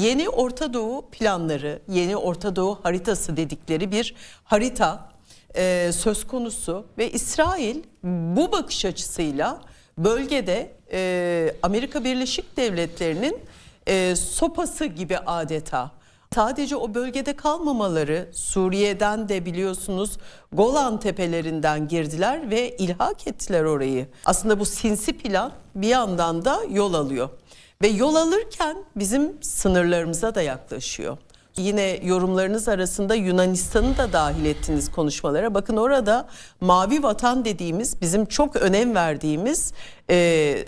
Yeni Orta Doğu planları, Yeni Orta Doğu haritası dedikleri bir harita e, söz konusu ve İsrail bu bakış açısıyla bölgede e, Amerika Birleşik Devletleri'nin e, sopası gibi adeta. Sadece o bölgede kalmamaları Suriye'den de biliyorsunuz Golan tepelerinden girdiler ve ilhak ettiler orayı. Aslında bu sinsi plan bir yandan da yol alıyor. Ve yol alırken bizim sınırlarımıza da yaklaşıyor. Yine yorumlarınız arasında Yunanistan'ı da dahil ettiniz konuşmalara. Bakın orada mavi vatan dediğimiz bizim çok önem verdiğimiz e,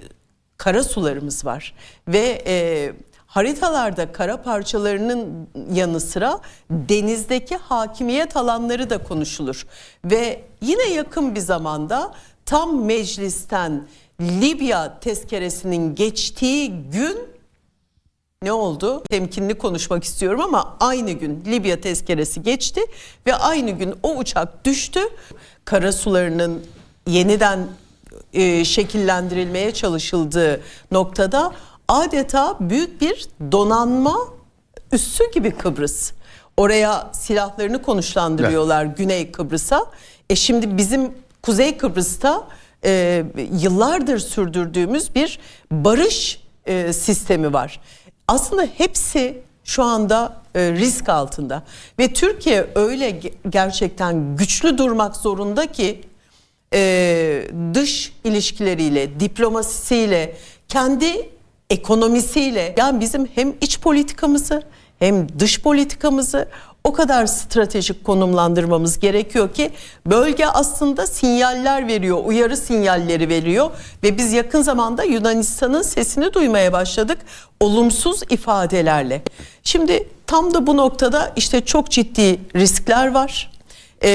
kara sularımız var. Ve e, haritalarda kara parçalarının yanı sıra denizdeki hakimiyet alanları da konuşulur. Ve yine yakın bir zamanda tam meclisten Libya tezkeresinin geçtiği gün ne oldu? Temkinli konuşmak istiyorum ama aynı gün Libya tezkeresi geçti ve aynı gün o uçak düştü. Kara sularının yeniden e, şekillendirilmeye çalışıldığı noktada adeta büyük bir donanma üssü gibi Kıbrıs. Oraya silahlarını konuşlandırıyorlar Güney Kıbrıs'a. E şimdi bizim Kuzey Kıbrıs'ta e, yıllardır sürdürdüğümüz bir barış e, sistemi var. Aslında hepsi şu anda e, risk altında ve Türkiye öyle ge- gerçekten güçlü durmak zorunda ki e, dış ilişkileriyle, diplomasisiyle, kendi ekonomisiyle yani bizim hem iç politikamızı hem dış politikamızı o kadar stratejik konumlandırmamız gerekiyor ki bölge aslında sinyaller veriyor, uyarı sinyalleri veriyor ve biz yakın zamanda Yunanistan'ın sesini duymaya başladık olumsuz ifadelerle. Şimdi tam da bu noktada işte çok ciddi riskler var. Ee,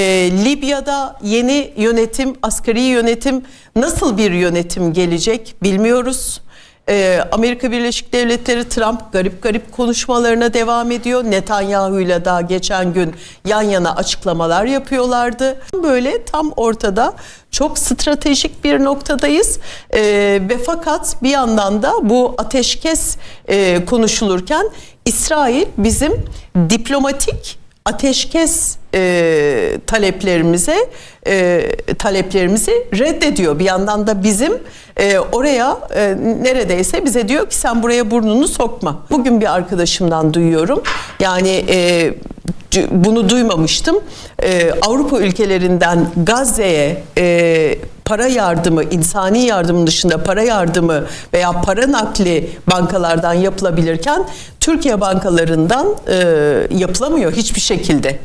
Libya'da yeni yönetim, asgari yönetim nasıl bir yönetim gelecek bilmiyoruz. Ee, Amerika Birleşik Devletleri Trump garip garip konuşmalarına devam ediyor. Netanyahu'yla daha geçen gün yan yana açıklamalar yapıyorlardı. Böyle tam ortada çok stratejik bir noktadayız Ee, ve fakat bir yandan da bu ateşkes e, konuşulurken İsrail bizim diplomatik ateşkes e, taleplerimize e, taleplerimizi reddediyor. Bir yandan da bizim e, oraya e, neredeyse bize diyor ki sen buraya burnunu sokma. Bugün bir arkadaşımdan duyuyorum. Yani e, bunu duymamıştım. E, Avrupa ülkelerinden Gazze'ye e, para yardımı, insani yardımın dışında para yardımı veya para nakli bankalardan yapılabilirken Türkiye bankalarından e, yapılamıyor hiçbir şekilde.